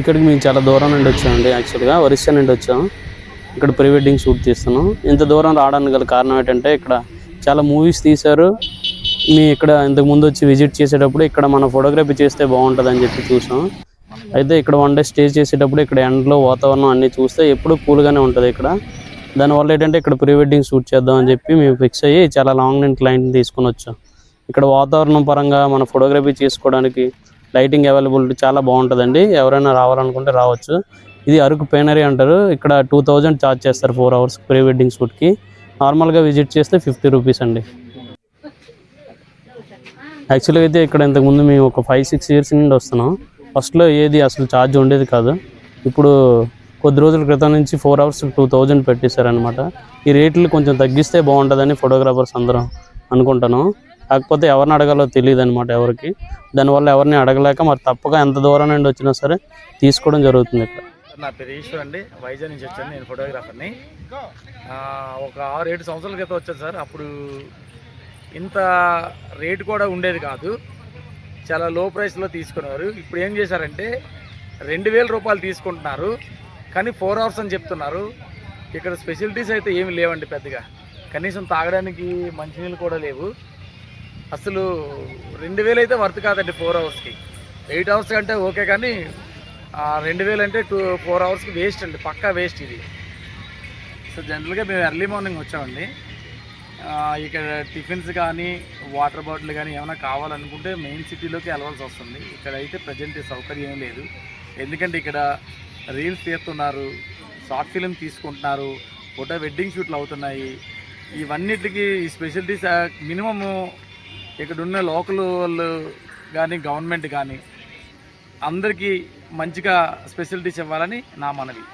ఇక్కడికి మేము చాలా దూరం నుండి వచ్చామండి యాక్చువల్గా ఒరిస్సా నుండి వచ్చాం ఇక్కడ ప్రీ వెడ్డింగ్ షూట్ తీస్తున్నాం ఇంత దూరం రావడానికి గల కారణం ఏంటంటే ఇక్కడ చాలా మూవీస్ తీశారు. మీ ఇక్కడ ఇంతకుముందు వచ్చి విజిట్ చేసేటప్పుడు ఇక్కడ మన ఫోటోగ్రఫీ చేస్తే బాగుంటుంది అని చెప్పి చూసాం. అయితే ఇక్కడ వన్ డే స్టే చేసేటప్పుడు ఇక్కడ ఎండలో వాతావరణం అన్నీ చూస్తే ఎప్పుడు కూల్గానే ఉంటుంది ఇక్కడ. దానివల్ల ఏంటంటే ఇక్కడ ప్రీ వెడ్డింగ్ షూట్ చేద్దాం అని చెప్పి మేము ఫిక్స్ అయ్యి చాలా లాంగ్ నుండి క్లయింట్ని తీసుకొని వచ్చాం. ఇక్కడ వాతావరణం పరంగా మన ఫోటోగ్రఫీ చేసుకోవడానికి లైటింగ్ అవైలబిలిటీ చాలా బాగుంటుందండి. ఎవరైనా రావాలనుకుంటే రావచ్చు. ఇది అరకు పేనరీ అంటారు. ఇక్కడ టూ థౌజండ్ ఛార్జ్ చేస్తారు ఫోర్ అవర్స్ ప్రీ వెడ్డింగ్ షూట్కి నార్మల్గా విజిట్ చేస్తే ఫిఫ్టీ రూపీస్ అండి. యాక్చువల్గా అయితే ఇక్కడ ఇంతకుముందు మేము ఒక ఫైవ్ సిక్స్ ఇయర్స్ నుండి వస్తున్నాం. ఫస్ట్లో ఏది అసలు ఛార్జ్ ఉండేది కాదు. ఇప్పుడు కొద్ది రోజుల క్రితం నుంచి ఫోర్ అవర్స్ టూ థౌజండ్ పెట్టేశారనమాట ఈ రేట్లు కొంచెం తగ్గిస్తే బాగుంటుందని ఫోటోగ్రాఫర్స్ అందరం అనుకుంటాను కాకపోతే ఎవరిని అడగాలో తెలియదు అనమాట ఎవరికి. దానివల్ల ఎవరిని అడగలేక మరి తప్పక ఎంత దూరం నుండి వచ్చినా సరే తీసుకోవడం జరుగుతుంది ఇక్కడ. నా పేరు ఈశ్వర్ అండి. వైజాగ్ నుంచి వచ్చాను నేను ఫోటోగ్రాఫర్ని. ఒక ఆరు ఏడు సంవత్సరాల క్రితం వచ్చాను సార్. అప్పుడు ఇంత రేటు కూడా ఉండేది కాదు. చాలా లో ప్రైస్లో తీసుకున్నారు ఇప్పుడు ఏం చేశారంటే రెండు వేల రూపాయలు తీసుకుంటున్నారు. కానీ ఫోర్ అవర్స్ అని చెప్తున్నారు. ఇక్కడ స్పెషాలిటీస్ అయితే ఏమి లేవండి పెద్దగా. కనీసం తాగడానికి మంచినీళ్ళు కూడా లేవు. అసలు రెండు వేలు అయితే వర్త్ కాదండి ఫోర్ అవర్స్కి ఎయిట్ అవర్స్ అంటే ఓకే కానీ రెండు వేలు అంటే టూ ఫోర్ అవర్స్కి వేస్ట్ అండి పక్కా వేస్ట్ ఇది. సో జనరల్గా మేము ఎర్లీ మార్నింగ్ వచ్చామండి. ఇక్కడ టిఫిన్స్ కానీ వాటర్ బాటిల్ కానీ ఏమైనా కావాలనుకుంటే మెయిన్ సిటీలోకి వెళ్ళవలసి వస్తుంది. ఇక్కడ అయితే ప్రజెంట్ సౌకర్యం ఏం లేదు. ఎందుకంటే ఇక్కడ రీల్స్ తీస్తున్నారు షార్ట్ ఫిలిం తీసుకుంటున్నారు ఫోటో వెడ్డింగ్ షూట్లు అవుతున్నాయి. ఇవన్నిటికి ఈ స్పెషలిటీస్ మినిమము ఇక్కడ ఉన్న లోకల్ వాళ్ళు కానీ గవర్నమెంట్ కానీ అందరికీ మంచిగా స్పెషాలిటీస్ ఇవ్వాలని నా మనవి.